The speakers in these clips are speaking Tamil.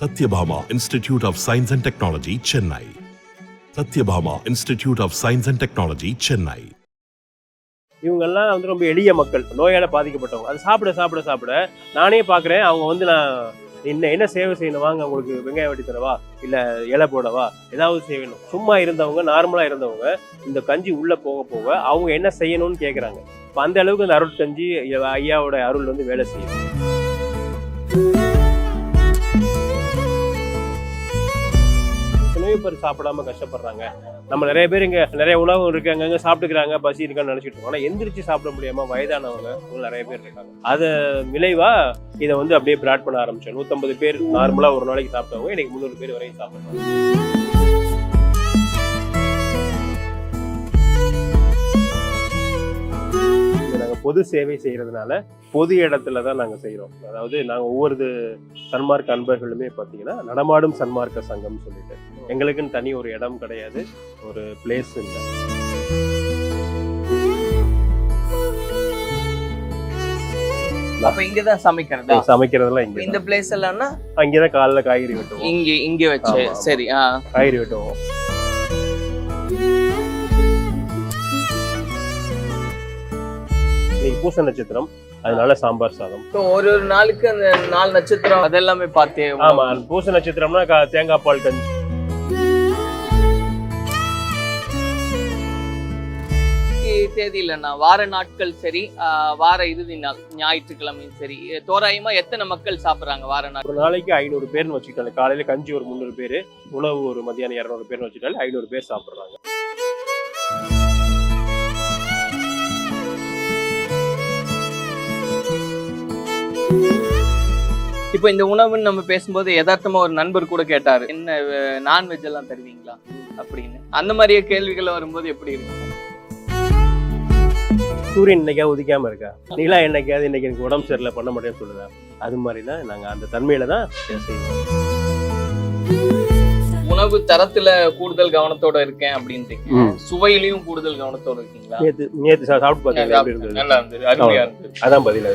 Sathyabama institute of science and technology Chennai Sathyabama institute of science and technology Chennai இவங்கெல்லாம் வந்து ரொம்ப எளிய மக்கள் நோயால் பாதிக்கப்பட்டவங்க. அது சாப்பிட சாப்பிட சாப்பிட. நானே பார்க்குறேன் அவங்க வந்து நான் என்ன என்ன சேவை செய்யணும்? வாங்க உங்களுக்கு வெங்காயம் வெட்டி தரவா? இல்லை இலை போடவா? ஏதாவது செய்யணும். சும்மா இருந்தவங்க நார்மலாக இருந்தவங்க இந்த கஞ்சி உள்ளே போக போக அவங்க என்ன செய்யணும்னு கேட்குறாங்க இப்போ அந்த அளவுக்கு அந்த அருள் கஞ்சி ஐயாவோட அருள் வந்து வேலை செய்யணும் எத்தனையோ பேர் சாப்பிடாம கஷ்டப்படுறாங்க. நம்ம நிறைய பேர் இங்க நிறைய உணவு இருக்கு அங்கங்க சாப்பிட்டுக்கிறாங்க பசி இருக்கான்னு நினைச்சிட்டு இருக்கோம். எந்திரிச்சு சாப்பிட முடியாம வயதானவங்க நிறைய பேர் இருக்காங்க. அத விளைவா இதை வந்து அப்படியே பிராட் பண்ண ஆரம்பிச்சோம். நூத்தம்பது பேர் நார்மலா ஒரு நாளைக்கு சாப்பிட்டவங்க இன்னைக்கு முந்நூறு பேர் வரையும் சாப்பிடுறாங்க பொது சேவை செய்யறதுனால பொது இடத்துல தான் நாங்க செய்றோம். அதாவது நாங்க ஒவ்வொரு சன்மார்க்க அன்பர்களுமே பாத்தீங்கன்னா நடமாடும் சன்மார்க்க சங்கம் சொல்லிட்டு. எங்களுக்குன்னு தனி ஒரு இடம் கிடையாது ஒரு பிளேஸ் இல்லை. அப்ப இங்கதான் சமைக்கிறதா? சமைக்கிறதெல்லாம் இப்ப இங்க இந்த பிளேஸ் எல்லாம்னா அங்கேதான் காலைல காய்கறி வெட்டுவோம். இங்க இங்க வச்சு. சரி காய்கறி வெட்டுவோம். பூச நட்சத்திரம் அதனால சாம்பார் சாதம். ஒரு ஒரு நாளுக்கு அந்த நாலு நட்சத்திரம் அதெல்லாமே பார்த்தே ஆமா பூச நட்சத்திரம்னா தேங்காய் பால் கஞ்சி. தேதி இல்லைண்ணா வார நாட்கள் சரி வார இறுதி நாள் ஞாயிற்றுக்கிழமையும் சரி தோராயமா எத்தனை மக்கள் சாப்பிடுறாங்க வார நாள்? ஒரு நாளைக்கு ஐநூறு பேர்னு வச்சுக்கிட்டாங்க காலையில கஞ்சி ஒரு முந்நூறு பேர் உணவு ஒரு மதியானம் இரநூறு பேர்னு வச்சுட்டாலே ஐநூறு பேர் சாப்பிடுறாங்க. இப்போ இந்த உணவுன்னு நம்ம பேசும்போது யதார்த்தமா ஒரு நண்பர் கூட கேட்டாரு. என்ன நான்வெஜ் எல்லாம் தருவீங்களா? அப்படின்னு. அந்த மாதிரியே கேள்விகள் வரும்போது எப்படி இருக்கும் சூரியன் இன்னைக்கா உதிக்காம இருக்கா? நிலா என்னைக்காவது இன்னைக்கு எனக்கு உடம்பு சரியில்லை பண்ண மாட்டேன்னு சொல்லுதா? அது மாதிரி தான் நாங்க அந்த தன்மையில தான் செய்வோம். உணவு தரத்துல கூடுதல் கவனத்தோட இருக்கேன் அப்படின்றீங்க. ம். சுவையிலையும் கூடுதல் கவனத்தோட இருக்கீங்களா? நேத்து நேத்து சாப்பிட்டு பார்த்தீங்க நல்லா இருந்தது அருமையா இருந்தது. அதான் பதில்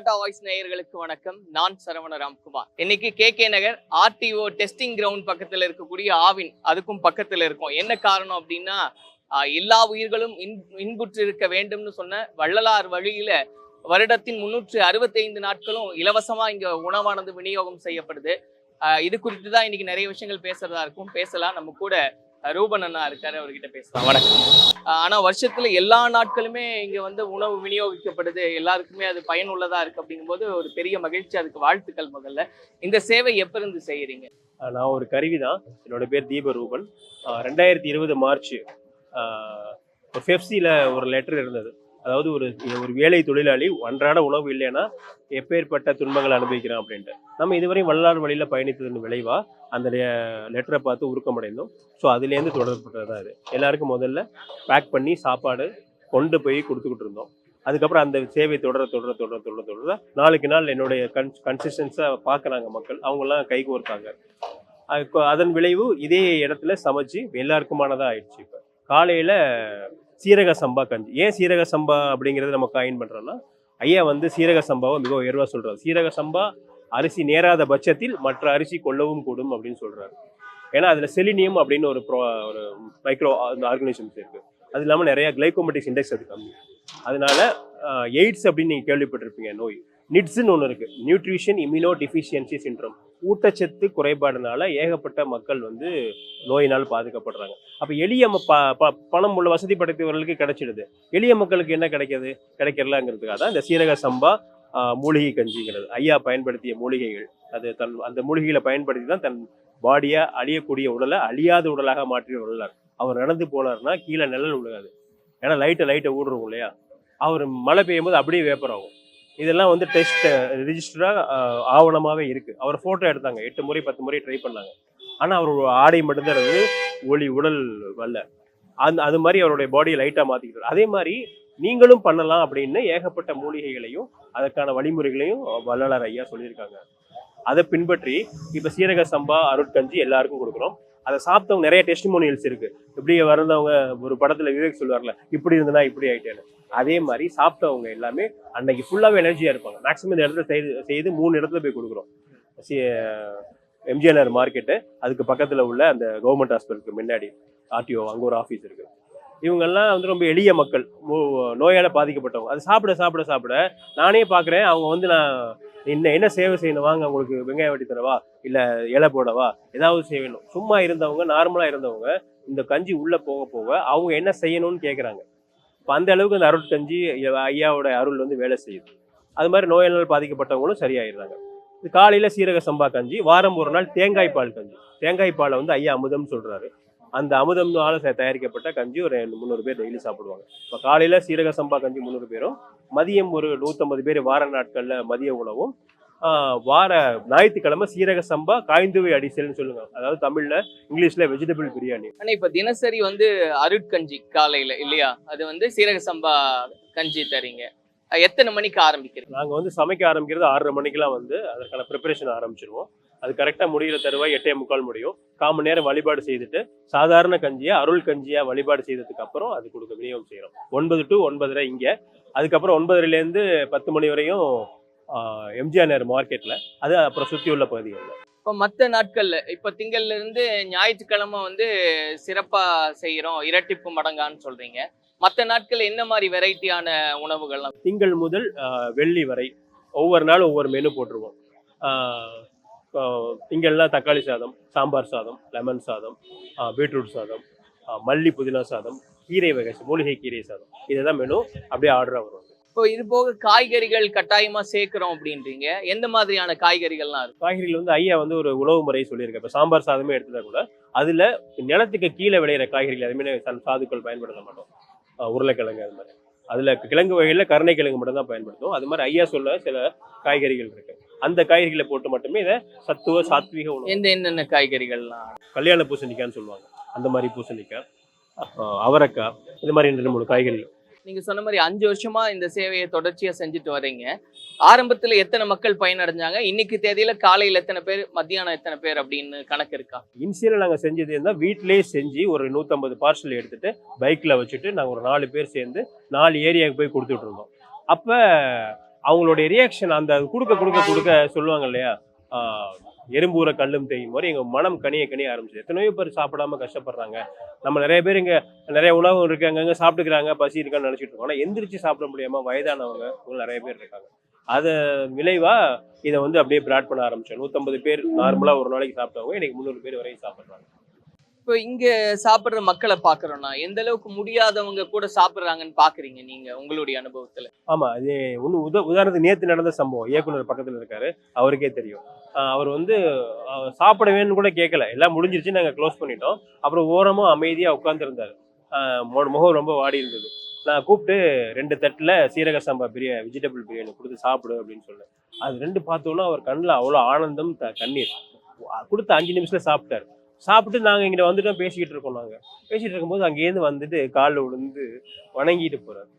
அது வாய்ஸ் நேயர்களுக்கு வணக்கம். நான் சரவண ராம்குமார். இன்னைக்கு K K Nagar RTO testing ground பக்கத்துல இருக்கக்கூடிய ஆவின் அதுக்கும் பக்கத்துல இருக்கும். என்ன காரணம் அப்படின்னா எல்லா உயிர்களும் இன் இன்புற்று இருக்க வேண்டும்னு சொன்ன வள்ளலார் வழியில வருடத்தின் முன்னூற்று அறுபத்தைந்து நாட்களும் இலவசமா இங்க உணவானது விநியோகம் செய்யப்படுது. ஆஹ், இது குறித்து தான் இன்னைக்கு நிறைய விஷயங்கள் பேசுறதா இருக்கும். பேசலாம். நம்ம கூட ரூபன் அண்ணா இருக்காரு அவர்கிட்ட பேசலாம். வணக்கம். ஆனா வருஷத்துல எல்லா நாட்களுமே இங்க வந்து உணவு விநியோகிக்கப்படுது. எல்லாருக்குமே அது பயனுள்ளதா இருக்கு அப்படிங்கும்போது ஒரு பெரிய மகிழ்ச்சி அதுக்கு வாழ்த்துக்கள் முதல்ல. இந்த சேவை எப்ப இருந்து செய்யறீங்க நான் ஒரு கருவி தான் என்னோட பேர் தீப ரூபன். ரெண்டாயிரத்தி இருபது மார்ச் ஒரு பெப்சியில் ஒரு லெட்டர் இருந்தது. அதாவது ஒரு ஒரு வேலை தொழிலாளி அன்றாட உணவு இல்லைன்னா எப்பேற்பட்ட துன்பங்களை அனுபவிக்கிறான் அப்படின்ட்டு. நம்ம இதுவரையும் வல்லார் வழியில் பயணித்ததன் விளைவாக அந்த லெட்டரை பார்த்து உருக்கமடைந்தோம். ஸோ அதுலேருந்து தொடர்புட்டது இது எல்லாருக்கும் முதல்ல பேக் பண்ணி சாப்பாடு கொண்டு போய் கொடுத்துக்கிட்டு இருந்தோம். அதுக்கப்புறம் அந்த சேவை தொடர தொடர தொடர தொடர தொடர நாளுக்கு நாள் என்னுடைய கன் கன்சிஸ்டன்ஸாக பார்க்குறாங்க மக்கள். அவங்கெல்லாம் கை கோர்த்தாங்க. அதன் விளைவு இதே இடத்துல சமைச்சு எல்லாருக்குமானதாக ஆயிடுச்சு இப்போ. காலையில் சீரக சம்பா கஞ்சி. ஏன் சீரக சம்பா அப்படிங்கிறது நம்ம காயின் பண்ணுறோன்னா ஐயா வந்து சீரக சம்பாவை மிக உயர்வாக சொல்கிறார் சீரக சம்பா அரிசி நேராத பட்சத்தில் மற்ற அரிசி கொள்ளவும் கூடும் அப்படின்னு சொல்கிறாரு ஏன்னா அதில் செலினியம் அப்படின்னு ஒரு ப்ரோ ஒரு மைக்ரோ ஆர்கனைசேஷன்ஸ் இருக்குது அது இல்லாமல் நிறையா கிளைகோமெட்டிக்ஸ் இண்டெக்ஸ் அது கம்மி. அதனால எய்ட்ஸ் அப்படின்னு நீங்கள் கேள்விப்பட்டிருப்பீங்க நோய். நிட்ஸ்ன்னு ஒன்று இருக்குது நியூட்ரிஷன் இம்யூனோ டிஃபிஷியன்சி சின்ட்ரம். ஊட்டச்சத்து குறைபாடுனால ஏகப்பட்ட மக்கள் வந்து நோயினால் பாதிக்கப்படுறாங்க. அப்ப எளிய ப- ப- பணம் உள்ள வசதி படைத்தவர்களுக்கு கிடைச்சிடுது. எளிய மக்களுக்கு என்ன கிடைக்கிறது கிடைக்கிறலாங்கிறதுக்காக தான் இந்த சீரக சம்பா மூலிகை கஞ்சிங்கிறது. ஐயா பயன்படுத்திய மூலிகைகள். அது தன் அந்த மூலிகைகளை பயன்படுத்தி தான் தன் பாடியை அழியக்கூடிய உடலை அழியாத உடலாக மாற்றி உள்ளார் அவர் நடந்து போனார்னா கீழே நிழல் விழுகாது ஏன்னா லைட்டை லைட்டை ஊடுருவோம் இல்லையா? அவர் மழை பெய்யும் போது அப்படியே வேப்பர் ஆகும். இதெல்லாம் வந்து டெஸ்ட் ரிஜிஸ்டராக ஆவணமாகவே இருக்கு. அவர் ஃபோட்டோ எடுத்தாங்க. எட்டு முறை பத்து முறை ட்ரை பண்ணாங்க. ஆனால் அவரோட ஆடை மட்டும்தான் இருந்தது ஒளி உடல் வரல அந்த அது மாதிரி அவருடைய பாடியை லைட்டாக மாற்றிக்கிட்டார் அதே மாதிரி நீங்களும் பண்ணலாம் அப்படின்னு ஏகப்பட்ட மூலிகைகளையும் அதற்கான வழிமுறைகளையும் வள்ளலார் ஐயா சொல்லியிருக்காங்க. அதை பின்பற்றி இப்போ சீரக சம்பா அருட்கஞ்சி எல்லாருக்கும் கொடுக்குறோம். அதை சாப்பிட்டவங்க நிறைய டெஸ்டிமோனியல்ஸ் இருக்கு. இப்படி வர்றவங்க ஒரு படத்துல விவேக் சொல்லுவார்ல இப்படி இருந்தனா இப்படி ஆயிட்டேன்னு. அதே மாதிரி சாப்பிட்டவங்க எல்லாமே அன்னைக்கு ஃபுல்லாவே எனர்ஜியா இருப்பாங்க. மேக்ஸிமம் இந்த இடத்துல செய்து செய்து மூணு இடத்துல போய் கொடுக்குறோம். எம்ஜிஆர் மார்க்கெட்டு அதுக்கு பக்கத்தில் உள்ள அந்த கவர்மெண்ட் ஹாஸ்பிட்டலுக்கு முன்னாடி ஆர்டிஓ அங்கே ஒரு ஆஃபீஸ் இருக்கு. இவங்கெல்லாம் வந்து ரொம்ப எளிய மக்கள். நோயால் பாதிக்கப்பட்டவங்க. அது சாப்பிட சாப்பிட சாப்பிட நானே பார்க்குறேன் அவங்க வந்து நான் என்ன என்ன சேவை செய்யணும்? வாங்க உங்களுக்கு வெங்காயம் வெட்டி தரவா? இல்லை இலை போடவா? ஏதாவது செய்யணும். சும்மா இருந்தவங்க நார்மலாக இருந்தவங்க இந்த கஞ்சி உள்ளே போக போக அவங்க என்ன செய்யணும்னு கேட்குறாங்க இப்போ அந்த அளவுக்கு அந்த அருள் கஞ்சி ஐயாவோட அருள் வந்து வேலை செய்யுது. அது மாதிரி நோயினால் பாதிக்கப்பட்டவங்களும் சரியாயிடுறாங்க. இது காலையில் சீரக சம்பா கஞ்சி வாரம் ஒரு நாள் தேங்காய் பால் கஞ்சி. தேங்காய் பாலை வந்து ஐயா அமுதம்னு சொல்கிறாரு அந்த அமுதம்னால தயாரிக்கப்பட்ட கஞ்சி ஒரு முந்நூறு பேர் டெய்லி சாப்பிடுவாங்க. இப்போ காலையில சீரக சம்பா கஞ்சி முந்நூறு பேரும் மதியம் ஒரு நூற்றம்பது பேர் வார நாட்கள்ல மதிய உணவும் வார ஞாயிற்றுக்கிழமை சீரக சம்பா காய்ந்துவை அடிசல்னு சொல்லுங்க. அதாவது தமிழ்ல இங்கிலீஷ்ல வெஜிடபிள் பிரியாணி. ஆனா இப்ப தினசரி வந்து அருட்கஞ்சி காலையில இல்லையா? அது வந்து சீரக சம்பா கஞ்சி தரீங்க. எத்தனை மணிக்கு ஆரம்பிக்கிறீங்க நாங்க வந்து சமைக்க ஆரம்பிக்கிறது ஆறரை மணிக்கெல்லாம் வந்து அதற்கான ப்ரிப்பரேஷன் ஆரம்பிச்சிருவோம். அது கரெக்டாக முடிகிற தருவாய் எட்டே முக்கால் முடியும். கால் மணி நேரம் வழிபாடு செய்துட்டு சாதாரண கஞ்சியா அருள் கஞ்சியா வழிபாடு செய்ததுக்கு அப்புறம் அது கொடுக்க விநியோகம் செய்கிறோம் ஒன்பது டு ஒன்பதரை இங்கே. அதுக்கப்புறம் ஒன்பதுலேருந்து பத்து மணி வரையும் எம்ஜிஆர் நேர் மார்க்கெட்டில் அது அப்புறம் சுற்றி உள்ள பகுதிகளில் இப்ப மத்த நாட்கள்ல இப்ப திங்கள்ல இருந்து ஞாயிற்றுக்கிழமை வந்து சிறப்பா செய்யறோம் இரட்டிப்பு மடங்கான்னு சொல்றீங்க. மத்த நாட்கள் என்ன மாதிரி வெரைட்டியான உணவுகள்லாம்? திங்கள் முதல் வெள்ளி வரை ஒவ்வொரு நாளும் ஒவ்வொரு மெனு போட்டுருவோம். திங்கள்னா தக்காளி சாதம் சாம்பார் சாதம் லெமன் சாதம் பீட்ரூட் சாதம் மல்லி புதினா சாதம் கீரை வகை மூலிகை கீரை சாதம். இதுதான் மெனு அப்படியே ஆர்டராக வரும். இப்போ இது போக காய்கறிகள் கட்டாயமா சேர்க்கிறோம் அப்படின்றீங்க. எந்த மாதிரியான காய்கறிகள்லாம் இருக்கு? காய்கறிகள் வந்து ஐயா வந்து ஒரு உணவு முறை சொல்லியிருக்கேன் இப்போ சாம்பார் சாதமே எடுத்துட்டா கூட அதில் நிலத்துக்கு கீழே விளையிற காய்கறிகள் எதுவுமே சாதுக்கள் பயன்படுத்த மாட்டோம். உருளைக்கிழங்கு அது மாதிரி. அதில் கிழங்கு வகையில் கருணை கிழங்கு மட்டும் தான் பயன்படுத்தும் அது மாதிரி ஐயா சொல்ல சில காய்கறிகள் இருக்கு. அந்த காய்கறிகளை போட்டு மட்டுமே இதை சத்துவ சாத்வீக உணவு. எந்த என்னென்ன காய்கறிகள்லாம்? கல்யாண பூசணிக்காய்ன்னு சொல்லுவாங்க. அந்த மாதிரி பூசணிக்காய் அவரைக்காய் இது மாதிரி ரெண்டு மூணு காய்கறிகள். நீங்க சொன்ன மாதிரி அஞ்சு வருஷமா இந்த சேவையை தொடர்ச்சியா செஞ்சுட்டு வர்றீங்க ஆரம்பத்துல எத்தனை மக்கள் பயனடைஞ்சாங்க? இன்னைக்கு தேதியில காலையில எத்தனை பேர் மத்தியானம் எத்தனை பேர் அப்படின்னு கணக்கு இருக்கா? இனிஷியலாக நாங்கள் செஞ்சது இருந்தால் வீட்டிலேயே செஞ்சு ஒரு நூற்றம்பது பார்சல் எடுத்துட்டு பைக்கில் வச்சுட்டு நாங்கள் ஒரு நாலு பேர் சேர்ந்து நாலு ஏரியாவுக்கு போய் கொடுத்துட்டு இருந்தோம். அப்போ அவங்களுடைய ரியாக்ஷன் அந்த கொடுக்க கொடுக்க கொடுக்க சொல்லுவாங்க இல்லையா? ஆஹ், கல்லும் தேயும் மாதிரி எங்கள் மனம் கனிய கனிய ஆரம்பிச்சு எத்தனையோ பேர் சாப்பிடாம கஷ்டப்படுறாங்க. நம்ம நிறைய பேர் இங்கே நிறைய உணவு இருக்கு அங்கங்கே சாப்பிட்டுக்கிறாங்க பசி இருக்கான்னு நினச்சிட்டு இருக்கோம். ஆனால் எந்திரிச்சு சாப்பிட முடியாமல் வயதானவங்க நிறைய பேர் இருக்காங்க. அதை விளைவா இதை வந்து அப்படியே பிராட் பண்ண ஆரம்பிச்சோம் நூற்றம்பது பேர் நார்மலாக ஒரு நாளைக்கு சாப்பிட்டவங்க இன்னைக்கு முந்நூறு பேர் வரையும் சாப்பிட்றாங்க. இப்போ இங்க சாப்பிடுற மக்களை பாக்குறோம்னா எந்த அளவுக்கு முடியாதவங்க கூட சாப்பிடுறாங்கன்னு பாக்குறீங்க நீங்க உங்களுடைய அனுபவத்துல? ஆமா அது ஒன்று உத உதாரணத்துக்கு நேத்து நடந்த சம்பவம் இயக்குனர் பக்கத்துல இருக்காரு அவருக்கே தெரியும். அவர் வந்து சாப்பிட வேணும்னு கூட கேட்கல எல்லாம் முடிஞ்சிருச்சு நாங்கள் க்ளோஸ் பண்ணிட்டோம். அப்புறம் ஓரமாக அமைதியா உட்காந்துருந்தார் முகம் ரொம்ப வாடி இருந்தது. நான் கூப்பிட்டு ரெண்டு தட்டுல சீரக சம்பா பிரியா வெஜிடபிள் பிரியாணி கொடுத்து சாப்பிடு அப்படின்னு சொன்னேன். அது ரெண்டு பார்த்தோன்னா அவர் கண்ணில் அவ்வளோ ஆனந்தம் த- கண்ணீர். கொடுத்த அஞ்சு நிமிஷத்துல சாப்பிட்டாரு. சாப்பிட்டு நாங்கள் இங்கிட்ட வந்துட்டோம் பேசிக்கிட்டு இருக்கோம் நாங்கள் பேசிகிட்டு இருக்கும்போது அங்கேருந்து வந்துட்டு காலில் விழுந்து வணங்கிட்டு போகிறார்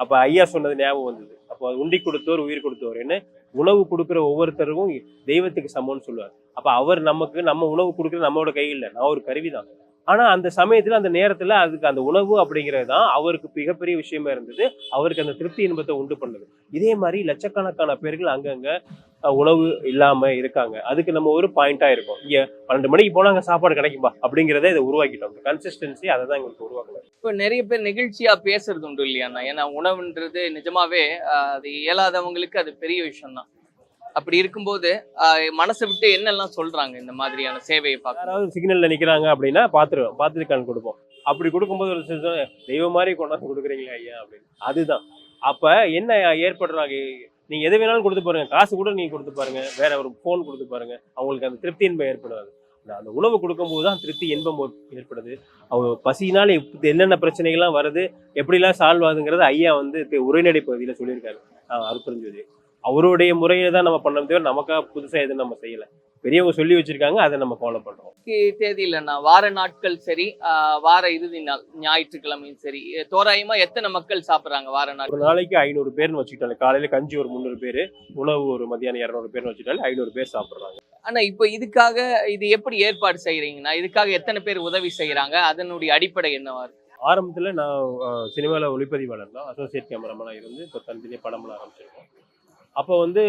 அப்போ ஐயா சொன்னது ஞாபகம் வந்தது. அப்போ உண்டி கொடுத்தோர் உயிர் கொடுத்தோர் என்ன? உணவு கொடுக்குற ஒவ்வொருத்தருக்கும் தெய்வத்துக்கு சமம்னு சொல்லுவார். அப்போ அவர் நமக்கு நம்ம உணவு கொடுக்குறது நம்மளோட கையில் நான் ஒரு கருவி தான் ஆனால் அந்த சமயத்தில் அந்த நேரத்தில் அதுக்கு அந்த உணவு அப்படிங்கிறது தான் அவருக்கு மிகப்பெரிய விஷயமா இருந்தது. அவருக்கு அந்த திருப்தி இன்பத்தை உண்டு பண்ணுது. இதே மாதிரி லட்சக்கணக்கான பேர்கள் அங்கங்கே உணவு இல்லாமல் இருக்காங்க. அதுக்கு நம்ம ஒரு பாயிண்டாக இருக்கும். இங்கே பன்னெண்டு மணிக்கு போனால் அங்கே சாப்பாடு கிடைக்கும்பா அப்படிங்கிறத இதை உருவாக்கிட்டோம். கன்சிஸ்டன்சி அதை தான் எங்களுக்கு உருவாக்கணும் இப்போ நிறைய பேர் நிகழ்ச்சியாக பேசுறது உண்டு இல்லையாண்ணா ஏன்னா உணவுன்றது நிஜமாவே அது இயலாதவங்களுக்கு அது பெரிய விஷயம் தான் அப்படி இருக்கும்போது மனசை விட்டு என்னெல்லாம் சொல்றாங்க இந்த மாதிரியான சேவையை பார்க்க? யாராவது சிக்னல்ல நிக்கிறாங்க அப்படின்னா பாத்துருவோம் பார்த்துட்டு கண் கொடுப்போம். அப்படி கொடுக்கும்போது ஒரு தெய்வம் மாதிரி கொண்டாந்து கொடுக்குறீங்களா ஐயா அப்படின்னு. அதுதான். அப்ப என்ன ஏற்படுறாங்க? நீங்க எது வேணாலும் கொடுத்து பாருங்க. காசு கூட நீங்க கொடுத்து பாருங்க. வேற ஒரு ஃபோன் கொடுத்து பாருங்க. அவங்களுக்கு அந்த திருப்தி இன்பம் ஏற்படாது. அந்த- உணவு கொடுக்கும்போது தான் திருப்தி இன்பம் ஏற்படுது. அவங்க பசியினால இப்ப என்னென்ன பிரச்சனைகள்லாம் வருது எப்படிலாம் சால்வ் ஆகுதுங்கிறது ஐயா வந்து உரைநடை பகுதியில சொல்லியிருக்காரு. அருப்பெருஞ்சோதி. அவருடைய முறையை தான் நம்ம பண்ண தவிர நமக்கா புதுசா எதுவும் நம்ம செய்யல. பெரியவங்க சொல்லி வச்சிருக்காங்க அதை நம்ம ஃபாலோ பண்றோம். இன்னைக்கு தேதியிலண்ணா வார நாட்கள் சரி வார இறுதி நாள் ஞாயிற்றுக்கிழமையும் சரி தோராயமா எத்தனை மக்கள் சாப்பிடுறாங்க வார நாள்? ஒரு நாளைக்கு ஐநூறு பேர்னு வச்சுக்கிட்டாலே காலையில கஞ்சி ஒரு முந்நூறு பேர் உணவு ஒரு மதியானம் இரநூறு பேர்னு வச்சுக்கிட்டாலே ஐநூறு பேர் சாப்பிடுறாங்க. ஆனா இப்போ இதுக்காக இது எப்படி ஏற்பாடு செய்யறீங்கன்னா இதுக்காக எத்தனை பேர் உதவி செய்யறாங்க அதனுடைய அடிப்படை என்னவா இருக்கு? ஆரம்பத்தில் நான் சினிமாவில் ஒளிப்பதிவாளர் தான் அசோசியேட் கேமராமேனாக இருந்து இப்போ தனித்தனியாக படம்லாம் ஆரம்பிச்சிருக்கோம். அப்போ வந்து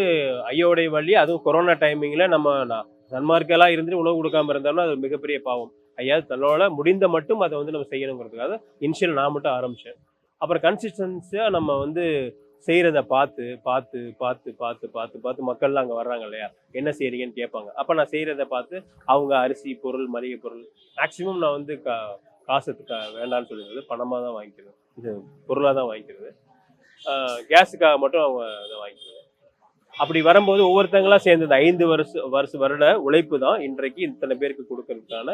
ஐயோடைய வழி அதுவும் கொரோனா டைமிங்கில் நம்ம நான் சன்மார்க்கெல்லாம் இருந்துட்டு உணவு கொடுக்காம இருந்தாலும் அது மிகப்பெரிய பாவம். ஐயா தன்னோட முடிந்த மட்டும் அதை வந்து நம்ம செய்யணுங்கிறதுக்காக இனிஷியல் நான் மட்டும் ஆரம்பித்தேன் அப்புறம் கன்சிஸ்டன்ஸியாக நம்ம வந்து செய்கிறத பார்த்து பார்த்து பார்த்து பார்த்து பார்த்து பார்த்து மக்கள்லாம் அங்கே வர்றாங்க இல்லையா? என்ன செய்கிறீங்கன்னு கேட்பாங்க. அப்போ நான் செய்கிறத பார்த்து அவங்க அரிசி பொருள் மளிகை பொருள் மேக்ஸிமம் நான் வந்து கா காசுக்கு வேண்டாம்னு சொல்லிடுறது. பணமாக தான் வாங்கிக்கிறது. இது பொருளாக தான் வாங்கிக்கிறது. கேஸுக்காக மட்டும் அவங்க இதை வாங்கிக்கிறது. அப்படி வரும்போது ஒவ்வொருத்தங்களா சேர்ந்து இந்த ஐந்து வருஷ வருஷ வருட உழைப்பு தான் இன்றைக்கு இத்தனை பேருக்கு கொடுக்கறதுக்கான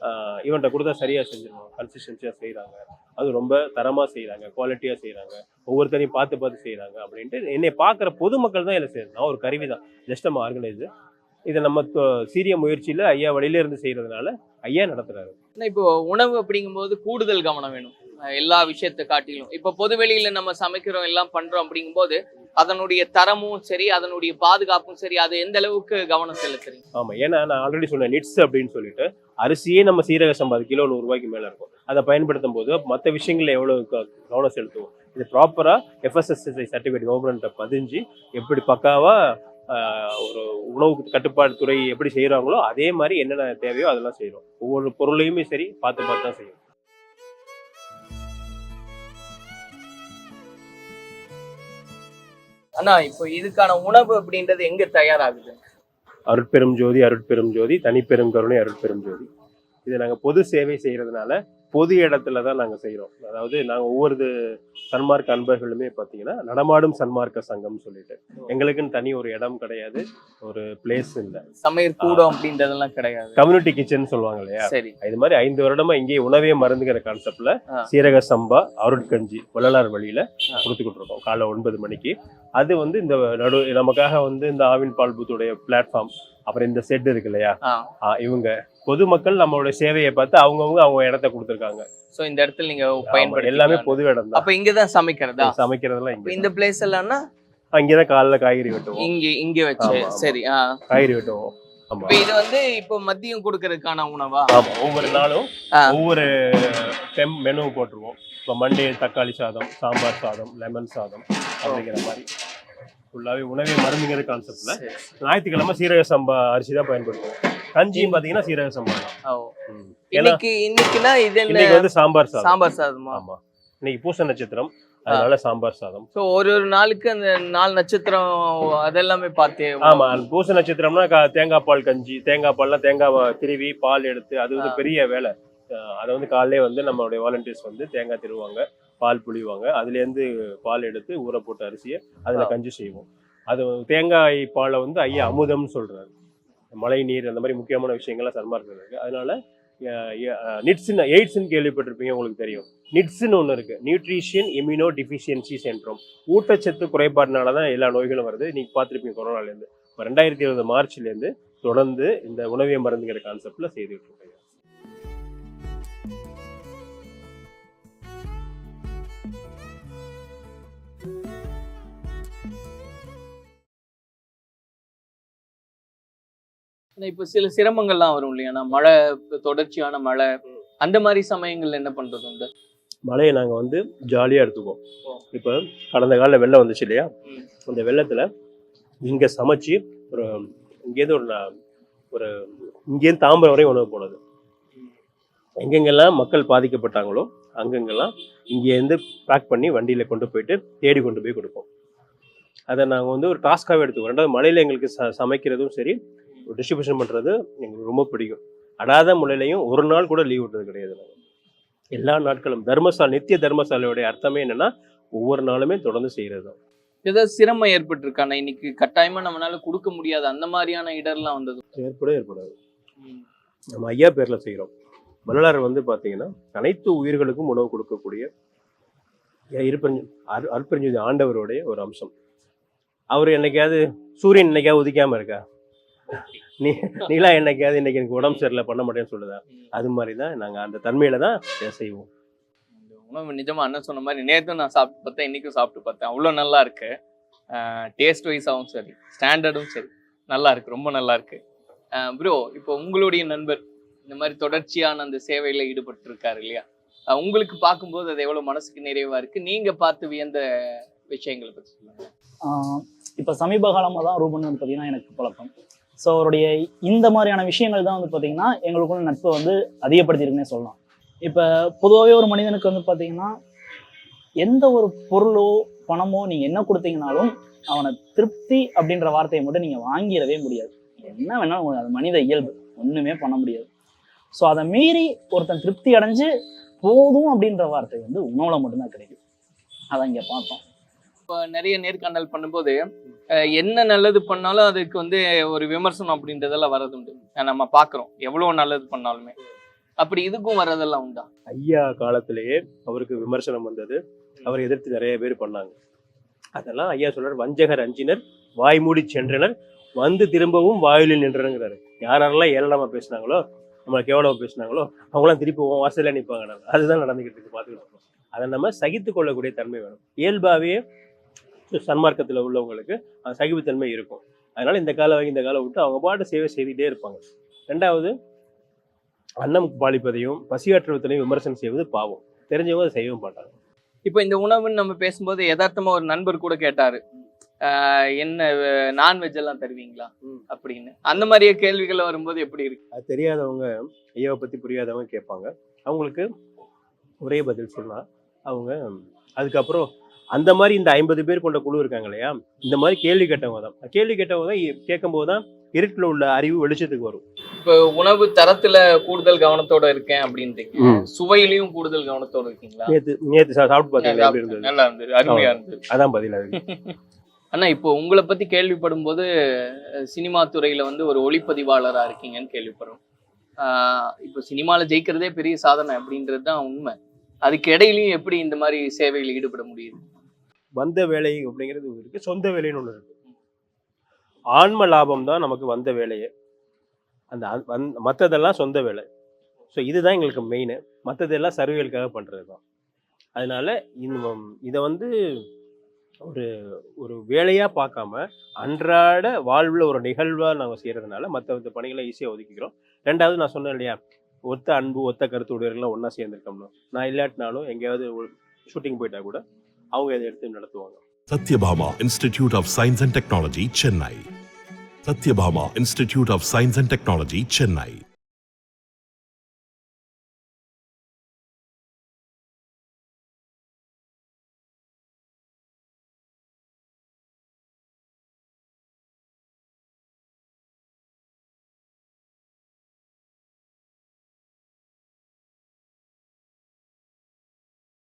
ஆஹ் இவன்கிட்ட கொடுத்தா சரியாக செஞ்சிருவாங்க கன்சிஸ்டன்சியாக செய்கிறாங்க அது ரொம்ப தரமாக செய்கிறாங்க குவாலிட்டியாக செய்கிறாங்க ஒவ்வொருத்தரையும் பார்த்து பார்த்து செய்கிறாங்க அப்படின்ட்டு என்னை பார்க்குற பொதுமக்கள் தான் இதில் செய்யறது. நான் ஒரு கருவி தான். ஜஸ்ட் நம்ம ஆர்கனைசர் இதை நம்ம தொ- சீரிய முயற்சியில் ஐயா வழியில இருந்து செய்கிறதுனால ஐயா நடத்துறாரு. ஏன்னா இப்போ உணவு அப்படிங்கும்போது கூடுதல் கவனம் வேணும். எல்லா விஷயத்தை காட்டிலும். இப்போ பொதுவெளியில நம்ம சமைக்கிறோம் எல்லாம் பண்றோம் அப்படிங்கும்போது அதனுடைய தரமும் சரி அதனுடைய பாதுகாப்பும் சரி அது எந்த அளவுக்கு கவனம் செலுத்துறீங்க? ஆமாம் ஏன்னா நான் ஆல்ரெடி சொன்னேன் நிட்ஸ் அப்படின்னு சொல்லிட்டு அரிசியே நம்ம சீரக சம்பாதி கிலோ கிலோ நூறுரூவாய்க்கு மேலே இருக்கும். அதை பயன்படுத்தும் போது மற்ற விஷயங்கள்ல எவ்வளோ கவனம் செலுத்துவோம்? இது ப்ராப்பராக எஃப்எஸ்எஸ்எஸ்ஐ சர்டிஃபிகேட் கவர்மெண்ட்டை பதிஞ்சு எப்படி பக்காவாக ஒரு உணவு கட்டுப்பாடு துறை எப்படி செய்கிறாங்களோ அதே மாதிரி என்னென்ன தேவையோ அதெல்லாம் செய்கிறோம் ஒவ்வொரு பொருளையுமே சரி பார்த்து பார்த்து தான் செய்யும் ஆனா இப்போ இதுக்கான உணவு அப்படின்றது எங்க தயாராகுது? அருட்பெரும் ஜோதி அருட்பெரும் ஜோதி தனிப்பெரும் கருணை அருட்பெரும் ஜோதி. இது நாங்கள் பொது சேவை செய்கிறதுனால பொது இடத்துல தான் நாங்கள் செய்கிறோம் அதாவது நாங்கள் ஒவ்வொரு சன்மார்க்க அன்பர்களுமே பார்த்தீங்கன்னா நடமாடும் சன்மார்க்க சங்கம் சொல்லிட்டு. எங்களுக்குன்னு தனி ஒரு இடம் கிடையாது ஒரு பிளேஸ் இல்லை. சமையல் கூடம் அப்படின்றதெல்லாம் கிடையாது. கம்யூனிட்டி கிச்சன் சொல்லுவாங்க இல்லையா? சரி. இது மாதிரி ஐந்து வருடமா இங்கே உணவே மருந்துங்கிற கான்செப்ட்ல. சீரக சம்பா அருட்கஞ்சி வள்ளலார் வழியில. கொடுத்துக்கிட்டு இருக்கோம். காலை ஒன்பது மணிக்கு. அது வந்து இந்த நடு நமக்காக வந்து இந்த ஆவின் பால் பூத்துடைய பிளாட்ஃபார்ம் அப்புறம் இந்த செட் இருக்கு இல்லையா? இவங்க பொதுமக்கள் நம்மளுடைய சேவையை பார்த்து அவங்கவுங்க அவங்க இடத்த கொடுத்துருக்காங்க. சோ இந்த இடத்துல நீங்க பயன்படுத்தி எல்லாமே பொது இடம் தான். அப்ப இங்கதான் சமைக்கிறதா? சமைக்கிறதெல்லாம் இங்க இந்த பிளேஸ் எல்லாம்னா? அங்கேதான் காலைல காய்கறி வெட்டுவோம். இங்க இங்க வச்சு. சரி ஆ. காய்கறி வெட்டுவோம். இது வந்து இப்போ மதியம் கொடுக்கறதுக்கான உணவா? ஒவ்வொரு நாளும். ஒவ்வொரு டெம் மெனு போட்டுருவோம். இப்போ மண்டே தக்காளி சாதம் சாம்பார் சாதம் லெமன் சாதம் அப்படிங்கிற மாதிரி. ஃபுல்லாவே உணவே மருந்துங்கிற கான்செப்ட்ல. ஞாயிற்றுக்கிழமை சீரக சம்பா அரிசி தான் பயன்படுத்துவோம். கஞ்சியும் பாத்தீங்கன்னா சீரக சம்பா. இன்னைக்கு இன்னைக்குன்னா இது என்ன? இன்னைக்கு வந்து சாம்பார் சாதம். சாம்பார் சாதமா? ஆமா. இன்னைக்கு பூச நட்சத்திரம். அதனால சாம்பார் சாதம். சோ ஒரு ஒரு நாளுக்கு அந்த நாலு நட்சத்திரம் அதெல்லாமே பார்த்தே ஆமா பூச நட்சத்திரம்னா தேங்காய் பால் கஞ்சி தேங்காய் பால்லாம் தேங்காய் திருவி பால் எடுத்து அது வந்து. பெரிய வேலை. அதை வந்து காலையிலே வந்து நம்மளுடைய வாலண்டியர்ஸ் வந்து தேங்காய் திருவாங்க பால் புளிவாங்க அதுலேருந்து பால் எடுத்து ஊற போட்ட அரிசியை அதில். கஞ்சி செய்வோம். அது தேங்காய் பாலை வந்து ஐயா அமுதம்னு சொல்றாரு. மழை நீர் அந்த மாதிரி முக்கியமான விஷயங்கள்லாம் சன்மார்க்கம் இருக்குது அதனால நிட்ஸ்னு எய்ட்ஸ்ன்னு கேள்விப்பட்டிருப்பீங்க உங்களுக்கு தெரியும். நிட்ஸ்ன்னு ஒன்று இருக்குது நியூட்ரிஷியன் இம்யூனோ டிஃபிஷியன்சி சென்ட்ரம் ஊட்டச்சத்து குறைபாடுனால தான் எல்லா நோய்களும் வருது. நீங்க பார்த்துருப்பீங்க கொரோனாலேருந்து இப்போ ரெண்டாயிரத்தி இருபது மார்ச்லேருந்து தொடர்ந்து இந்த உணவிய மருந்துங்கிற கான்செப்டில் செய்துட்டு இருக்கோம் இப்ப சில சிரமங்கள்லாம் வரும் இல்லையா? மழை தொடர்ச்சியான மழை அந்த மாதிரி சமயங்கள்ல என்ன பண்றது உண்டு? மழையை நாங்கள் வந்து ஜாலியாக எடுத்துக்குவோம். இப்போ கடந்த காலில் வெள்ளம் வந்துச்சு இல்லையா. அந்த வெள்ளத்தில் இங்கே சமைச்சு ஒரு இங்கேருந்து ஒரு ஒரு இங்கேருந்து தாம்பரம் வரையும் உணவு போனது. எங்கெங்கெல்லாம் மக்கள் பாதிக்கப்பட்டாங்களோ அங்கங்கெல்லாம் இங்கேருந்து பேக் பண்ணி வண்டியில் கொண்டு போயிட்டு தேடி கொண்டு போய் கொடுப்போம். அதை நாங்கள் வந்து ஒரு டாஸ்க்காகவே எடுத்துக்குவோம். ரெண்டாவது மழையில் எங்களுக்கு ச சமைக்கிறதும் சரி டிஸ்ட்ரிபியூஷன் பண்ணுறது எங்களுக்கு ரொம்ப பிடிக்கும். அடாத முறையிலையும் ஒரு நாள் கூட லீவ் விட்டது கிடையாது. நாங்கள் எல்லா நாட்களும் தர்மசாலை நித்திய தர்மசாலையுடைய அர்த்தமே என்னன்னா ஒவ்வொரு நாளுமே தொடர்ந்து செய்கிறது தான் ஏதாவது சிரமம் ஏற்பட்டிருக்கான இன்னைக்கு கட்டாயமா நம்மளால கொடுக்க முடியாது. அந்த மாதிரியான இடர்லாம் வந்தது. ஏற்பட ஏற்படாது. நம்ம ஐயா பேர்ல செய்கிறோம் வள்ளலார் வந்து பார்த்தீங்கன்னா அனைத்து உயிர்களுக்கும் உணவு கொடுக்கக்கூடிய இருப்பஞ்சு அரு அருட்பெருஞ்சோதி ஆண்டவருடைய ஒரு அம்சம். அவர் என்னைக்காவது சூரியன் என்னைக்காவது உதிக்காம இருக்கா? நீ நீலா என்னைக்காவது இன்னைக்கு எனக்கு உடம்பு சரியில்லை பண்ண மாட்டேன்னு சொல்லுதா? அது மாதிரி தான் நாங்கள் அந்த தன்மையில தான் செய்வோம். இந்த உணவு நிஜமா அண்ணன் சொன்ன மாதிரி நேற்றும் நான் சாப்பிட்டு பார்த்தேன் இன்னைக்கும் சாப்பிட்டு பார்த்தேன். அவ்வளோ நல்லா இருக்கு. டேஸ்ட் வைஸாகவும் சரி ஸ்டாண்டர்டும் சரி. நல்லா இருக்கு ரொம்ப நல்லா இருக்கு. ப்ரோ இப்போ உங்களுடைய நண்பர் இந்த மாதிரி தொடர்ச்சியான அந்த சேவையில ஈடுபட்டு இருக்காரு இல்லையா உங்களுக்கு பார்க்கும்போது அது எவ்வளவு மனசுக்கு நிறைவா இருக்கு? நீங்க பார்த்து வியந்த விஷயங்களை பத்தி சொல்லுங்க. ஆஹ் இப்ப சமீப காலமாக தான் ரூபன் வந்து பார்த்தீங்கன்னா எனக்கு பழக்கம். ஸோ அவருடைய இந்த மாதிரியான விஷயங்கள் தான் வந்து பார்த்தீங்கன்னா எங்களுக்குள்ள நட்பை வந்து அதிகப்படுத்தியிருக்குன்னே சொல்லலாம். இப்போ பொதுவாகவே ஒரு மனிதனுக்கு வந்து பார்த்தீங்கன்னா எந்த ஒரு பொருளோ பணமோ நீங்கள் என்ன கொடுத்தீங்கனாலும் அவனை திருப்தி அப்படின்ற வார்த்தையை மட்டும் நீங்கள் வாங்கிடவே முடியாது. என்ன வேணாலும் அது மனித இயல்பு. ஒன்றுமே பண்ண முடியாது. ஸோ அதை மீறி ஒருத்தன் திருப்தி அடைஞ்சு போதும் அப்படின்ற வார்த்தை வந்து உணவுல மட்டும்தான் கிடைக்கும் அதை இங்கே பார்த்தோம். இப்போ நிறைய நேர்காணல் பண்ணும்போது என்ன நல்லது பண்ணாலும் அதுக்கு வந்து ஒரு விமர்சனம் அப்படின்றதெல்லாம் வரதுண்டு உண்டு. நம்ம பார்க்குறோம். எவ்வளோ நல்லது பண்ணாலுமே. அப்படி இதுக்கும் வரதெல்லாம் உண்டா? ஐயா காலத்திலேயே அவருக்கு விமர்சனம் வந்தது. அவரை எதிர்த்து நிறைய பேர் பண்ணாங்க. அதெல்லாம் ஐயா சொல்றாரு வஞ்சகர் அஞ்சினர் வாய்மூடி சென்றனர் வந்து திரும்பவும் வாயிலில் நின்றனுங்கிறாரு. யாரெல்லாம் ஏளனமா பேசினாங்களோ நம்மளுக்கு எவ்வளவு பேசினாங்களோ அவங்களாம் திருப்பி உன் வாசல்ல நிற்பாங்க அதுதான் நடந்துகிட்டு இருக்கு பார்த்துக்கிட்டு இருக்கோம். அதை நம்ம சகித்து கொள்ளக்கூடிய தன்மை வேணும். இயல்பாகவே சன்மார்க்கத்தில் உள்ளவங்களுக்கு அந்த சகிப்புத்தன்மை இருக்கும். அதனால இந்த காலம் வாங்கி இந்த காலம் விட்டு அவங்க பாட்டு சேவை செய்துகிட்டே இருப்பாங்க. ரெண்டாவது அன்னம் பாலிப்பதையும் பசியாற்றுவதையும் விமர்சனம் செய்வது பாவம். தெரிஞ்சவங்க அதை செய்யவும் மாட்டாங்க. இப்போ இந்த உணவுன்னு நம்ம பேசும்போது யதார்த்தமா ஒரு நண்பர் கூட கேட்டாரு. என்ன நான்வெஜ் எல்லாம் தருவீங்களா? ம். அப்படின்னு. அந்த மாதிரியே கேள்விகள் வரும்போது எப்படி இருக்கு? அது தெரியாதவங்க ஐயாவை பற்றி புரியாதவங்க கேட்பாங்க. அவங்களுக்கு ஒரே பதில் சொன்னா அவங்க அதுக்கப்புறம் அந்த மாதிரி இந்த ஐம்பது பேர் கொண்ட குழு இருக்காங்க இல்லையா? இந்த மாதிரி கேள்வி கேட்டவங்க தான் கேள்வி கேட்டவங்க தான் கேட்கும்போது தான் இருட்டில் உள்ள அறிவு வெளிச்சத்துக்கு வரும். இப்போ உணவு தரத்துல கூடுதல் கவனத்தோட இருக்கேன் அப்படின்றீங்க. சுவையிலையும் கூடுதல் கவனத்தோட இருக்கீங்களா? நேத்து நேத்து சாப்பிட்டு இருந்தது? நல்லா இருந்தது. அருமையா இருந்தது. அதான் பதில் அண்ணா இப்போ உங்களை பத்தி கேள்விப்படும் போது சினிமா துறையில வந்து ஒரு ஒளிப்பதிவாளரா இருக்கீங்கன்னு கேள்விப்படுறோம். ஆஹ், இப்போ சினிமால ஜெயிக்கிறதே பெரிய சாதனை அப்படின்றது தான் உண்மை. அதுக்கு இடையிலயும் எப்படி இந்த மாதிரி சேவையில் ஈடுபட முடியுது? வந்த வேலை அப்படிங்கிறது ஒண்ணு இருக்கு. சொந்த வேலைன்னு ஒன்று இருக்கு. ஆன்ம லாபம் தான் நமக்கு வந்த வேலையே. அந்த அ- வந்- சொந்த வேலை. ஸோ இதுதான் எங்களுக்கு மெயின் மற்றதெல்லாம் சர்வேலுக்காக பண்ணுறது தான் அதனால இந்த இதை வந்து ஒரு ஒரு வேலையாக பார்க்காம அன்றாட வாழ்வில் ஒரு நிகழ்வாக நாங்கள் செய்கிறதுனால மற்ற பணிகளை ஈஸியாக ஒதுக்கிக்கிறோம். ரெண்டாவது நான் சொன்னேன் இல்லையா? ஒத்த அன்பு ஒத்த கருத்து உடையவர்கள்லாம் ஒன்றா சேர்ந்துருக்கோம்னா. நான் இல்லாட்டினாலும் எங்கேயாவது ஷூட்டிங் போயிட்டா கூட அவங்க இதை எடுத்து நடத்துவாங்க Satyabhama Institute of Science and Technology, Chennai. Satyabhama Institute of Science and Technology, Chennai.